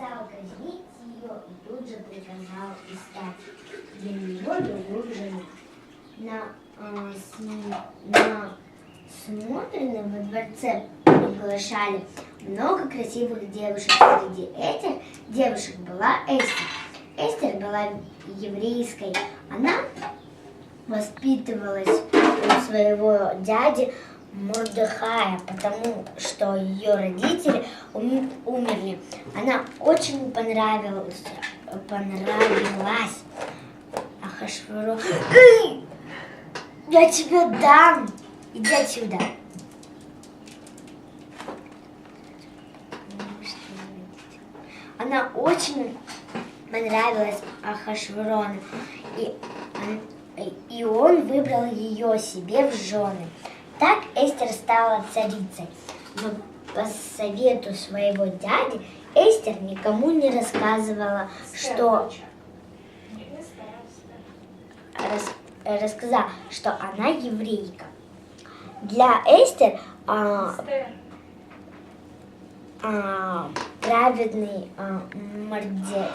стал казнить ее и тут же приказал искать для него другую жену. На, э, с, на смотрены во дворце приглашали много красивых девушек. Среди этих девушек была Эстер. Эстер была еврейской. Она воспитывалась у своего дяди Мордыхая, потому что ее родители ум- умерли. Она очень понравилась, понравилась Ахашверу. Эй, Я тебе дам! Иди отсюда. Она очень понравилась Ахашверону. И, и он выбрал ее себе в жены. Так Эстер стала царицей. Но по совету своего дяди Эстер никому не рассказывала, что рас- рассказала, что она еврейка. Для Эстер а, а, праведный а, Мордехай